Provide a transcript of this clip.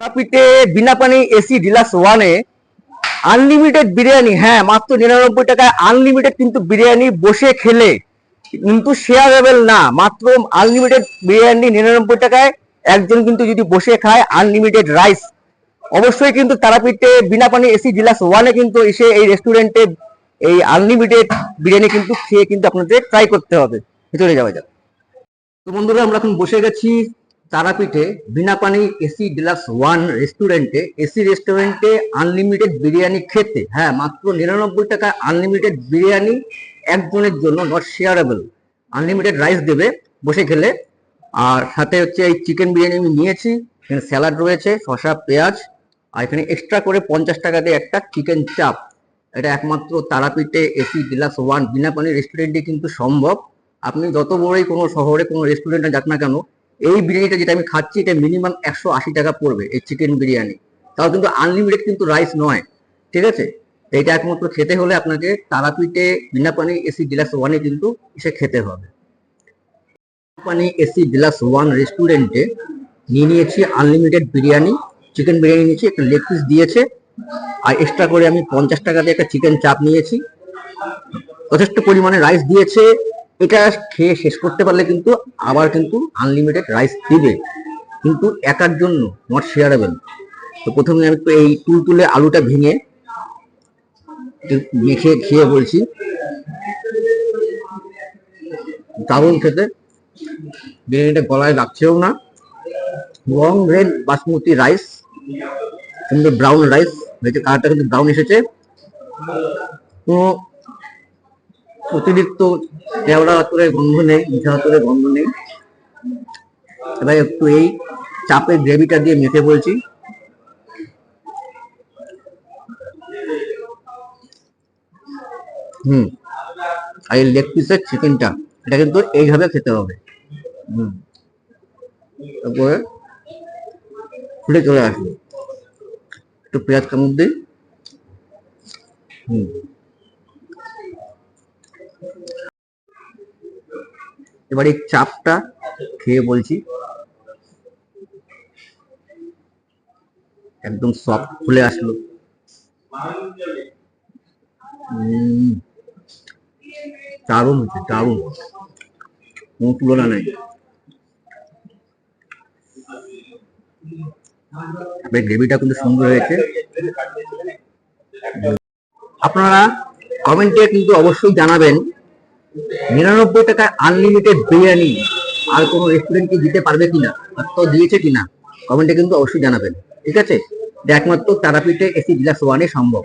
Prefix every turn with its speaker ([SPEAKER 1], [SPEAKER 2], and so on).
[SPEAKER 1] তারাপীঠে বিনা পানি AC deluxe ওয়ানে আনলিমিটেড বিরিয়ানি হ্যাঁ মাত্র নিরানব্বই টাকায় আনলিমিটেড কিন্তু বিরিয়ানি বসে খেলে। কিন্তু শেয়ার শেয়ারেবল না, মাত্র আনলিমিটেড বিরিয়ানি নিরানব্বই টাকায় একজন কিন্তু যদি বসে খায় আনলিমিটেড রাইস অবশ্যই কিন্তু তারাপীঠে বিনা পানি এসি ডিলাক্স ওয়ানে কিন্তু এসে এই রেস্টুরেন্টে এই আনলিমিটেড বিরিয়ানি কিন্তু খেয়ে কিন্তু আপনাদের ট্রাই করতে হবে। ভিতরে যাওয়া যাক। তো বন্ধুরা, আমরা এখন বসে গেছি। তারাপীঠে Bina Pani AC deluxe one রেস্টুরেন্টে, এসি রেস্টুরেন্টে আনলিমিটেড বিরিয়ানি খেতে। হ্যাঁ মাত্র নিরানব্বই টাকা আনলিমিটেড বিরিয়ানি একজনের জন্য নট শেয়ারেবল আনলিমিটেড রাইস দেবে বসে খেলে। আর সাথে হচ্ছে এই চিকেন বিরিয়ানি আমি নিয়েছি, এখানে স্যালাড রয়েছে, শসা, পেঁয়াজ, আর এখানে এক্সট্রা করে পঞ্চাশ টাকা দিয়ে একটা চিকেন চাপ এটা একমাত্র তারাপীঠে এসি ডিলাক্স ওয়ান বিনা পানি রেস্টুরেন্টে কিন্তু সম্ভব। আপনি যত বড়ই কোনো শহরে কোনো রেস্টুরেন্টে যাক না কেন এই বিরিয়ানিটা যেটা আমি খাচ্ছি, এটা মিনিমাম একশো আশি টাকা পড়বে এই চিকেন বিরিয়ানি। তাও কিন্তু আনলিমিটেড কিন্তু রাইস নয়, ঠিক আছে? এটা একমাত্র খেতে হলে আপনাকে তারাপীঠে বিনা পানি এসি ডিলাক্স ওয়ানে কিন্তু এসে খেতে হবে। পানি এসি ডিলাক্স ওয়ান রেস্টুরেন্টে নিয়ে নিয়েছি আনলিমিটেড বিরিয়ানি চিকেন বিরিয়ানি নিয়েছি, একটা লেগ পিস দিয়েছে, আর এক্সট্রা করে আমি পঞ্চাশ টাকা দিয়ে একটা চিকেন চাপ নিয়েছি। যথেষ্ট পরিমাণে রাইস দিয়েছে এটা খেয়ে শেষ করতে পারলে কিন্তু আবার কিন্তু আনলিমিটেড রাইস দিবে। কিন্তু একার জন্য নট শেয়ারেবল তো প্রথমে আমি তো এই তুল তুলে আলুটা ভেঙে মেখে খেয়ে বলছি। দারুণ খেতে। বিরিয়ানিটা গলায় লাগছেও না। লং রেড বাসমতি রাইস কিন্তু ব্রাউন রাইস হয়েছে কালারটা কিন্তু ব্রাউন এসেছে। কোনো অতিরিক্ত কেওড়া হাতুরের গন্ধ নেই মিঠা হাতুরের গন্ধ নেই। এবার একটু এই চাপের গ্রেভিটা দিয়ে মেখে বলছি। হুম, আর এই লেগ পিসের চিকেনটা এটা কিন্তু এইভাবে খেতে হবে। হুম, তারপরে ফুটে চলে আসবে। একটু পেঁয়াজ কামড় দিই। হুম। এবার এই চাপটা খেয়ে বলছি। একদম সফট খুলে আসলো। দারুণ হচ্ছে দারুণ। কোনো তুলনা নেই। গ্রেভিটা কিন্তু সুন্দর হয়েছে। আপনারা কমেন্টে কিন্তু অবশ্যই জানাবেন নিরানব্বই টাকায় আনলিমিটেড বিরিয়ানি। আর কোনো রেস্টুরেন্ট কি দিতে পারবে কিনা? তো দিয়েছে কিনা? কমেন্টে কিন্তু অবশ্যই জানাবেন। ঠিক আছে? একমাত্র তারাপীঠে এসি গ্লাস ওয়ানে সম্ভব।